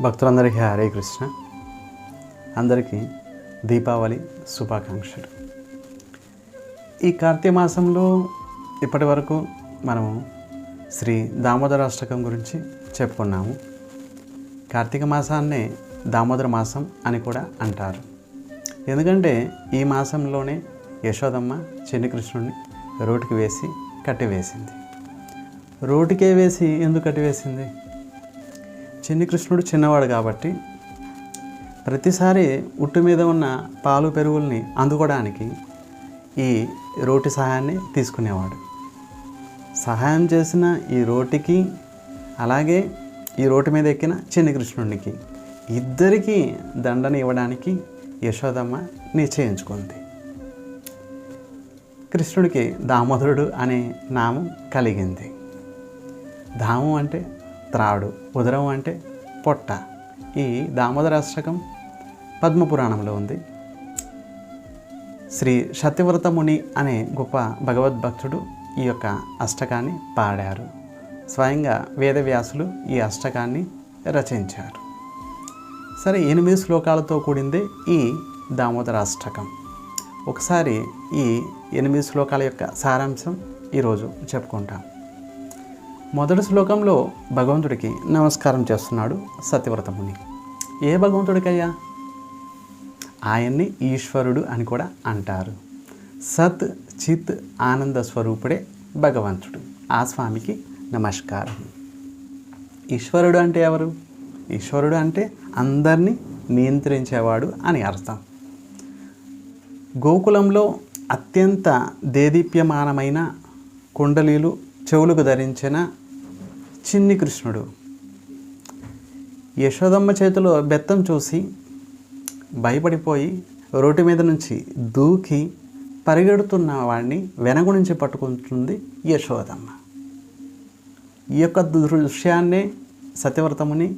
భక్తులందరికీ హరే కృష్ణ. అందరికీ దీపావళి శుభాకాంక్షలు. ఈ కార్తీక మాసంలో ఇప్పటి వరకు మనము శ్రీ దామోదరాష్టకం గురించి చెప్పుకున్నాము. కార్తీక మాసాన్నే దామోదర మాసం అని కూడా అంటారు. ఎందుకంటే ఈ మాసంలోనే యశోదమ్మ చిన్ని కృష్ణుడిని రోటికి వేసి కట్టివేసింది. రోటికే వేసి ఎందుకు కట్టివేసింది? చిన్ని కృష్ణుడు చిన్నవాడు కాబట్టి ప్రతిసారి ఉట్టు మీద ఉన్న పాలు పెరుగుల్ని అందుకోవడానికి ఈ రోటి సహాయాన్ని తీసుకునేవాడు. సహాయం చేసిన ఈ రోటికి అలాగే ఈ రోటి మీద ఎక్కిన చిన్ని కృష్ణుడికి ఇద్దరికీ దండన ఇవ్వడానికి యశోదమ్మ నిశ్చయించుకుంది. కృష్ణుడికి దామోదరుడు అనే నామం కలిగింది. దాము అంటే త్రాడు. ఉదరం అంటే పొట్ట. ఈ దామోదర అష్టకం పద్మపురాణంలో ఉంది. శ్రీ సత్యవ్రత ముని అనే గొప్ప భగవద్భక్తుడు ఈ యొక్క అష్టకాన్ని పాడారు. స్వయంగా వేదవ్యాసులు ఈ అష్టకాన్ని రచించారు. సరే ఎనిమిది శ్లోకాలతో కూడిందే ఈ దామోదర అష్టకం. ఒకసారి ఈ ఎనిమిది శ్లోకాల యొక్క సారాంశం ఈరోజు చెప్పుకుంటాం. మొదటి శ్లోకంలో భగవంతుడికి నమస్కారం చేస్తున్నాడు సత్యవ్రతముని. ఏ భగవంతుడికయ్యా? ఆయన్ని ఈశ్వరుడు అని కూడా అంటారు. సత్ చిత్ ఆనంద స్వరూపుడే భగవంతుడు. ఆ స్వామికి నమస్కారం. ఈశ్వరుడు అంటే ఎవరు? ఈశ్వరుడు అంటే అందరినీ నియంత్రించేవాడు అని అర్థం. గోకులంలో అత్యంత దేదీప్యమానమైన కుండలీలు చెవులకు ధరించిన చిన్ని కృష్ణుడు. యశోదమ్మ చేతిలో బెత్తం చూసి భయపడిపోయి రోడ్డు మీద నుంచి దూకి పరిగెడుతున్న వాడిని వెనక నుంచి పట్టుకుంటుంది యశోదమ్మ. ఈ యొక్క దృశ్యాన్నే సత్యవ్రతముని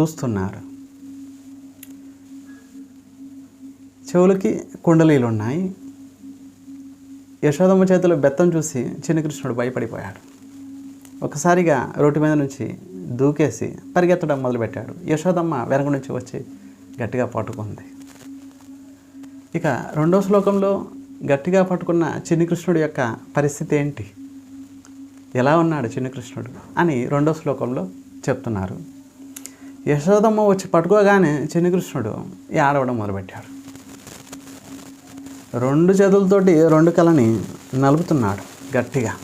చూస్తున్నారు. చెవులకి కుండలీలు ఉన్నాయి. యశోదమ్మ చేతిలో బెత్తం చూసి చిన్నకృష్ణుడు భయపడిపోయాడు. ఒకసారిగా రోడ్డు మీద నుంచి దూకేసి పరిగెత్తడం మొదలుపెట్టాడు. యశోదమ్మ వెనక నుంచి వచ్చి గట్టిగా పట్టుకుంది. ఇక రెండో శ్లోకంలో గట్టిగా పట్టుకున్న చిన్ని కృష్ణుడి యొక్క పరిస్థితి ఏంటి? ఎలా ఉన్నాడు చిన్ని కృష్ణుడు అని రెండో శ్లోకంలో చెప్తున్నారు. యశోదమ్మ వచ్చి పట్టుకోగానే చిన్ని కృష్ణుడు ఆడవడం మొదలుపెట్టాడు. రెండు చేతులతోటి రెండు కళని నలుపుతున్నాడు గట్టిగా.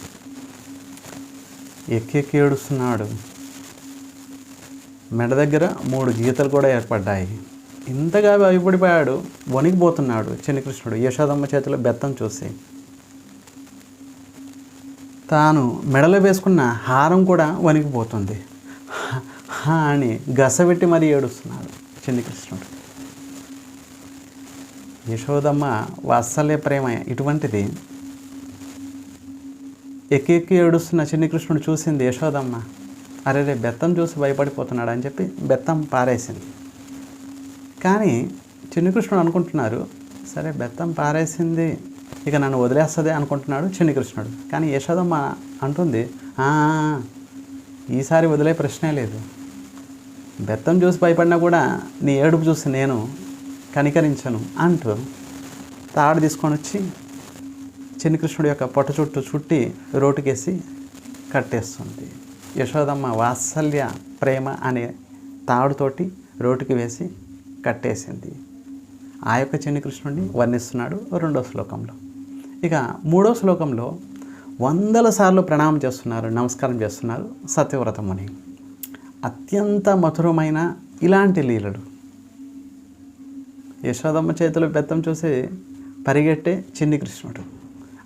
ఎక్కెక్కి ఏడుస్తున్నాడు. మెడ దగ్గర మూడు గీతలు కూడా ఏర్పడ్డాయి. ఇంతగా భయపడిపోయాడు వణికిపోతున్నాడు చిన్నకృష్ణుడు యశోదమ్మ చేతిలో బెత్తం చూసి. తాను మెడలో వేసుకున్న హారం కూడా వణికిపోతుంది. అని గసబెట్టి మరీ ఏడుస్తున్నాడు చిన్నకృష్ణుడు యశోదమ్మ వాత్సల్య ప్రేమ ఇటువంటిది ఎక్కి ఎక్కి ఏడుస్తున్న చిన్ని కృష్ణుడు చూసింది యశోదమ్మ అరే రే బెత్తం చూసి భయపడిపోతున్నాడు? అని చెప్పి బెత్తం పారేసింది. కానీ చిన్ని కృష్ణుడు అనుకుంటున్నారు సరే బెత్తం పారేసింది ఇక నన్ను వదిలేస్తుంది అనుకుంటున్నాడు చిన్ని కృష్ణుడు కానీ యశోదమ్మ అంటుంది ఈసారి వదిలే ప్రశ్నే లేదు. బెత్తం చూసి భయపడినా కూడా నీ ఏడుపు చూసి నేను కనికరించను అంటూ తాడు తీసుకొని వచ్చి చిన్నకృష్ణుడి యొక్క పొట్ట చుట్టూ చుట్టి రోటుకేసి కట్టేస్తుంది. యశోదమ్మ వాత్సల్య ప్రేమ అనే తాడుతోటి రోటుకి వేసి కట్టేసింది. ఆ యొక్క చిన్నకృష్ణుడిని వర్ణిస్తున్నాడు రెండో శ్లోకంలో. ఇక మూడో శ్లోకంలో వందల సార్లు ప్రణామం చేస్తున్నారు నమస్కారం చేస్తున్నారు సత్యవ్రతముని అత్యంత మధురమైన ఇలాంటి లీలలు. యశోదమ్మ చేతిలో బెత్తం చూసి పరిగెట్టే చిన్ని కృష్ణుడు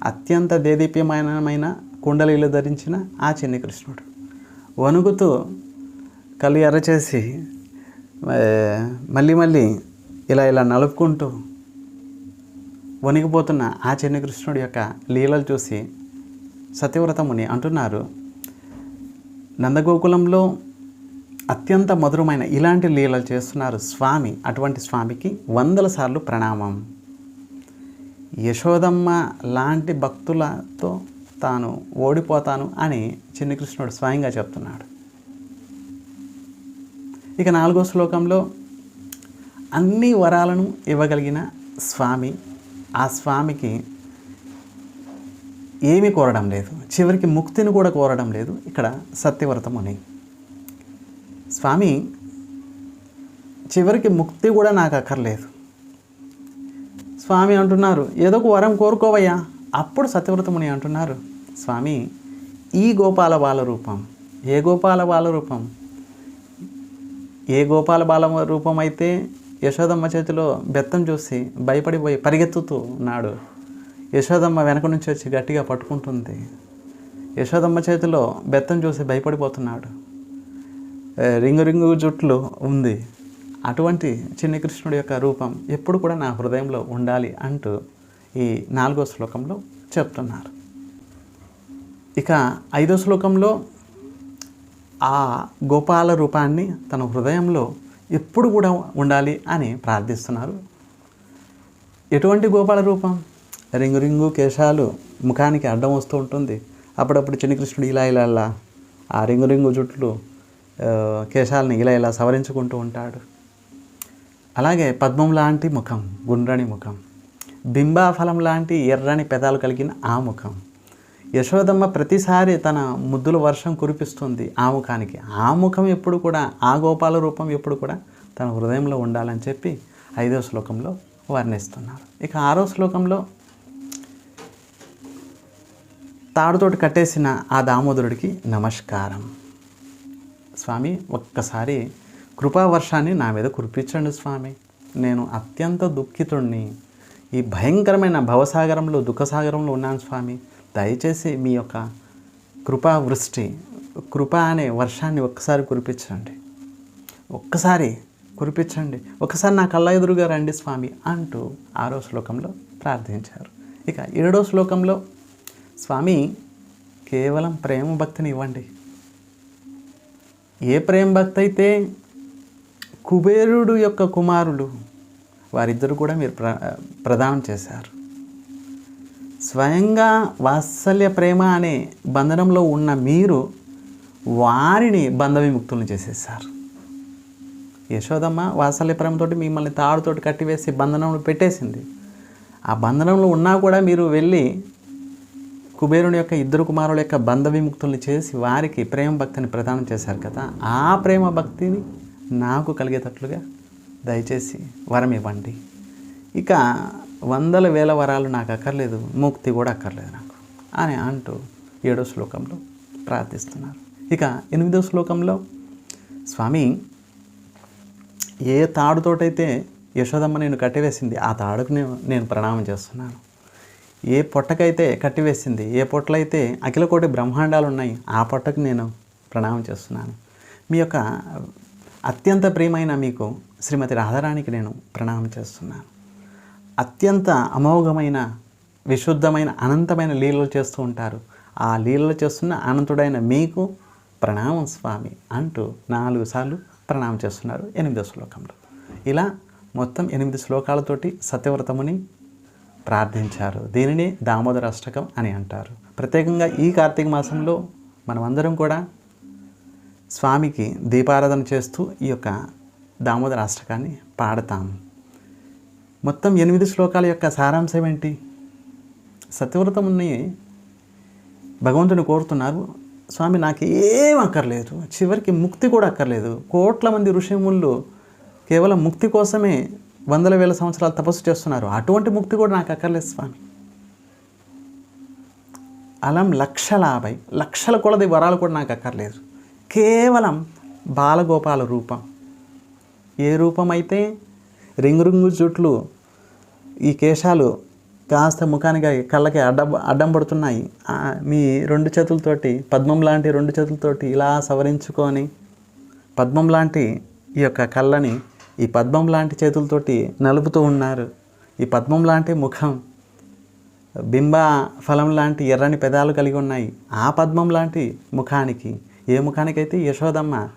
అత్యంత దేదీప్యమైన కుండలీలు ధరించిన ఆ చిన్ని కృష్ణుడు వణుకుతూ కళ్ళు ఎర్రచేసి మళ్ళీ మళ్ళీ ఇలా ఇలా నలుపుకుంటూ వణికిపోతున్న ఆ చిన్ని కృష్ణుడి యొక్క లీలలు చూసి సత్యవ్రతముని అంటున్నారు నందగోకులంలో అత్యంత మధురమైన ఇలాంటి లీలలు చేస్తున్నారు స్వామి. అటువంటి స్వామికి వందల సార్లు ప్రణామం. యశోదమ్మ లాంటి భక్తులతో తాను ఓడిపోతాను అని చిన్ని కృష్ణుడు స్వయంగా చెప్తున్నాడు. ఇక నాలుగో శ్లోకంలో అన్ని వరాలను ఇవ్వగలిగిన స్వామి ఆ స్వామికి ఏమీ కోరడం లేదు. చివరికి ముక్తిని కూడా కోరడం లేదు. ఇక్కడ సత్యవ్రతం అని స్వామి చివరికి ముక్తి కూడా నాకు అక్కర్లేదు. స్వామి అంటున్నారు. ఏదో ఒక వరం కోరుకోవయ్యా. అప్పుడు సత్యవ్రతముని అంటున్నారు. స్వామి ఈ గోపాల బాల రూపం. ఏ గోపాల బాల రూపం? ఏ గోపాల బాల రూపం అయితే యశోదమ్మ చేతిలో బెత్తం చూసి భయపడిపోయి పరిగెత్తుతూ ఉన్నాడు. యశోదమ్మ వెనక నుంచి వచ్చి గట్టిగా పట్టుకుంటుంది. యశోదమ్మ చేతిలో బెత్తం చూసి భయపడిపోతున్నాడు. రింగు రింగు జుట్లు ఉంది. అటువంటి చిన్ని కృష్ణుడి యొక్క రూపం ఎప్పుడు కూడా నా హృదయంలో ఉండాలి అంటూ ఈ నాలుగో శ్లోకంలో చెప్తున్నారు. ఇక ఐదో శ్లోకంలో ఆ గోపాల రూపాన్ని తన హృదయంలో ఎప్పుడు కూడా ఉండాలి అని ప్రార్థిస్తున్నారు. ఎటువంటి గోపాల రూపం? రింగు రింగు కేశాలు ముఖానికి అడ్డం వస్తూ ఉంటుంది. అప్పుడప్పుడు చిన్నకృష్ణుడు ఇలా ఇలా ఆ రింగు రింగు జుట్లు కేశాలని ఇలా ఇలా సవరించుకుంటూ ఉంటాడు. అలాగే పద్మం లాంటి ముఖం గుండ్రని ముఖం బింబాఫలం లాంటి ఎర్రని పెదాలు కలిగిన ఆ ముఖం. యశోదమ్మ ప్రతిసారి తన ముద్దుల వర్షం కురిపిస్తుంది ఆ ముఖానికి. ఆ ముఖం ఎప్పుడు కూడా ఆ గోపాల రూపం ఎప్పుడు కూడా తన హృదయంలో ఉండాలని చెప్పి ఐదో శ్లోకంలో వర్ణిస్తున్నారు. ఇక ఆరో శ్లోకంలో తాడుతోటి కట్టేసిన ఆ దామోదరుడికి నమస్కారం. స్వామి ఒక్కసారి కృపావర్షాన్ని నా మీద కురిపించండి స్వామి. నేను అత్యంత దుఃఖితుణ్ణి. ఈ భయంకరమైన భవసాగరంలో దుఃఖసాగరంలో ఉన్నాను స్వామి. దయచేసి మీ యొక్క కృపావృష్టి కృప అనే వర్షాన్ని ఒక్కసారి కురిపించండి. ఒక్కసారి కురిపించండి. ఒకసారి నా కళ్ళ ఎదురుగా రండి స్వామి అంటూ ఆరో శ్లోకంలో ప్రార్థించారు. ఇక ఏడో శ్లోకంలో స్వామి కేవలం ప్రేమ భక్తిని ఇవ్వండి. ఏ ప్రేమ భక్తి అయితే కుబేరుడు యొక్క కుమారులు. వారిద్దరు కూడా మీరు ప్ర ప్రదానం చేశారు. స్వయంగా వాత్సల్య ప్రేమ అనే బంధనంలో ఉన్న మీరు వారిని బంధ విముక్తులను చేసేసారు యశోదమ్మ వాత్సల్య ప్రేమతోటి మిమ్మల్ని తాడుతోటి కట్టివేసి బంధనంలో పెట్టేసింది. ఆ బంధనంలో ఉన్నా కూడా మీరు వెళ్ళి కుబేరుని యొక్క ఇద్దరు కుమారుల యొక్క బంధ విముక్తుల్ని చేసి వారికి ప్రేమ భక్తిని ప్రదానం చేశారు కదా. ఆ ప్రేమ భక్తిని నాకు కలిగేటట్లుగా దయచేసి వరం ఇవ్వండి. ఇక వందల వేల వరాలు నాకు అక్కర్లేదు ముక్తి కూడా అక్కర్లేదు నాకు అని అంటూ ఏడో శ్లోకంలో ప్రార్థిస్తున్నారు. ఇక ఎనిమిదో శ్లోకంలో స్వామి ఏ తాడుతోటైతే యశోదమ్మ నేను కట్టివేసింది ఆ తాడుకు నేను నేను ప్రణామం చేస్తున్నాను. ఏ పొట్టకైతే కట్టివేసింది ఏ పొట్టలైతే అఖిలకోటి బ్రహ్మాండాలు ఉన్నాయి ఆ పొట్టకు నేను ప్రణామం చేస్తున్నాను. మీ యొక్క అత్యంత ప్రియమైన మీకు శ్రీమతి రాధారాణికి నేను ప్రణామం చేస్తున్నాను. అత్యంత అమోఘమైన విశుద్ధమైన అనంతమైన లీలలు చేస్తూ ఉంటారు. ఆ లీలలు చేస్తున్న అనంతుడైన మీకు ప్రణామం స్వామి అంటూ నాలుగు సార్లు ప్రణామం చేస్తున్నారు ఎనిమిదో శ్లోకంలో. ఇలా మొత్తం ఎనిమిది శ్లోకాలతోటి సత్యవ్రతముని ప్రార్థించారు. దీనిని దామోదర అష్టకం అని అంటారు. ప్రత్యేకంగా ఈ కార్తీక మాసంలో మనమందరం కూడా స్వామికి దీపారాధన చేస్తూ ఈ యొక్క దామోదర అష్టకాన్ని పాడతాం. మొత్తం ఎనిమిది శ్లోకాల యొక్క సారాంశం ఏంటి? సత్యవ్రతముని భగవంతుని కోరుతున్నారు. స్వామి నాకు ఏం అక్కర్లేదు. చివరికి ముక్తి కూడా అక్కర్లేదు. కోట్ల మంది ఋషిముళ్ళు కేవలం ముక్తి కోసమే వందల వేల సంవత్సరాలు తపస్సు చేస్తున్నారు. అటువంటి ముక్తి కూడా నాకు అక్కర్లేదు స్వామి. అలం లక్షలాభై లక్షల కొలది వరాలు కూడా నాకు అక్కర్లేదు. కేవలం బాలగోపాల రూపం. ఏ రూపం అయితే రింగు రింగు జుట్లు ఈ కేశాలు కాస్త ముఖానికి కళ్ళకి అడ్డం అడ్డం పడుతున్నాయి మీ రెండు చేతులతోటి పద్మం లాంటి రెండు చేతులతోటి ఇలా సవరించుకొని పద్మం లాంటి ఈ యొక్క కళ్ళని ఈ పద్మం లాంటి చేతులతోటి నలుపుతూ ఉన్నారు. ఈ పద్మం లాంటి ముఖం బింబ ఫలం లాంటి ఎర్రని పెదాలు కలిగి ఉన్నాయి. ఆ పద్మం లాంటి ముఖానికి ఏ ముఖానికైతే యశోదమ్మ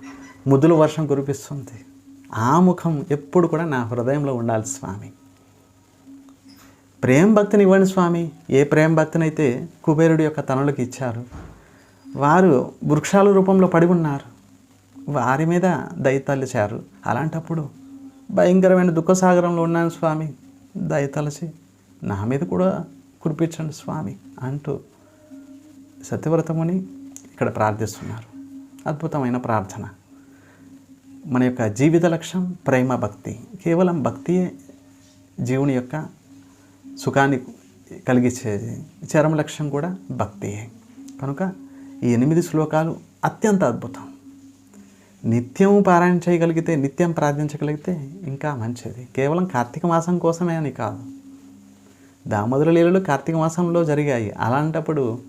ముద్దుల వర్షం కురిపిస్తుంది ఆ ముఖం ఎప్పుడు కూడా నా హృదయంలో ఉండాలి స్వామి. ప్రేమ భక్తిని ఇవ్వండి స్వామి. ఏ ప్రేమ భక్తినైతే కుబేరుడి యొక్క తనులకు ఇచ్చారు వారు వృక్షాల రూపంలో పడి ఉన్నారు వారి మీద దయతలిచారు అలాంటప్పుడు భయంకరమైన దుఃఖసాగరంలో ఉన్నాను స్వామి. దయతలచి నా మీద కూడా కురిపించండి స్వామి అంటూ సత్యవ్రతముని ఇక్కడ ప్రార్థిస్తున్నారు. అద్భుతమైన ప్రార్థన. మన యొక్క జీవిత లక్ష్యం ప్రేమ భక్తి. కేవలం భక్తియే జీవుని యొక్క సుఖాన్ని కలిగించేది చరమ లక్ష్యం కూడా భక్తియే. కనుక ఈ ఎనిమిది శ్లోకాలు అత్యంత అద్భుతం. నిత్యం పారాయణ చేయగలిగితే నిత్యం ప్రార్థించగలిగితే ఇంకా మంచిది. కేవలం కార్తీక మాసం కోసమే అని కాదు. దామోదర లీలలు కార్తీక మాసంలో జరిగాయి. అలాంటప్పుడు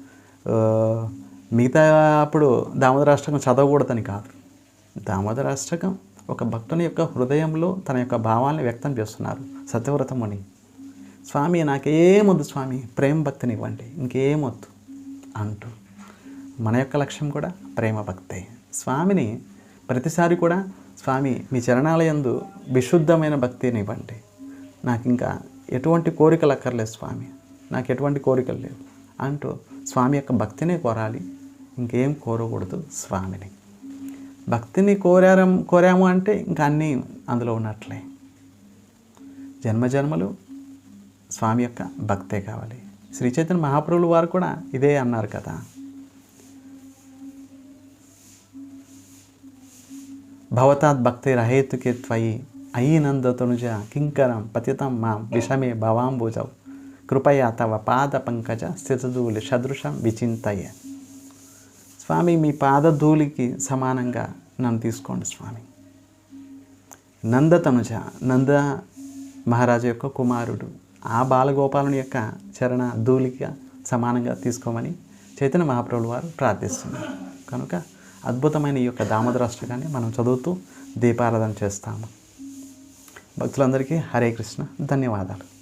మిగతా అప్పుడు దామోదరాష్టకం చదవకూడదని కాదు. దామోదరాష్టకం ఒక భక్తుని యొక్క హృదయంలో తన యొక్క భావాలను వ్యక్తం చేస్తున్నారు. సత్యవ్రతముని స్వామి నాకేమొద్దు స్వామి? ప్రేమ భక్తిని ఇవ్వండి. ఇంకేమొద్దు అంటూ. మన యొక్క లక్ష్యం కూడా ప్రేమ భక్తే. స్వామిని ప్రతిసారి కూడా స్వామి మీ చరణాలయందు విశుద్ధమైన భక్తిని ఇవ్వండి. నాకు ఇంకా ఎటువంటి కోరికలు అక్కర్లేదు స్వామి. నాకు ఎటువంటి కోరికలు లేవు అంటూ స్వామి యొక్క భక్తినే కోరాలి. ఇంకేం కోరకూడదు స్వామిని. భక్తిని కోరారం కోరాము అంటే ఇంకా అన్నీ అందులో ఉన్నట్లే. జన్మజన్మలు స్వామి యొక్క భక్తే కావాలి. శ్రీ చైతన్య మహాప్రభులు వారు కూడా ఇదే అన్నారు కదా. భవతాత్ భక్తి రహేతుకే త్వయి అయినందతునుజ కింకరం పతితం మాం విషమే భవాంబుజౌ. కృపయా తవ పాద పంకజ స్థితదూలి సదృశం విచింతయ. స్వామి మీ పాదధూళికి సమానంగా నన్ను తీసుకోండి స్వామి. నందతనుజ నంద మహారాజు యొక్క కుమారుడు ఆ బాలగోపాలుని యొక్క చరణ ధూళిగా సమానంగా తీసుకోమని చైతన్య మహాప్రభులు వారు ప్రార్థిస్తున్నారు. కనుక అద్భుతమైన ఈ యొక్క దామోదరాష్టకాన్ని మనం చదువుతూ దీపారాధన చేస్తాము. భక్తులందరికీ హరే కృష్ణ. ధన్యవాదాలు.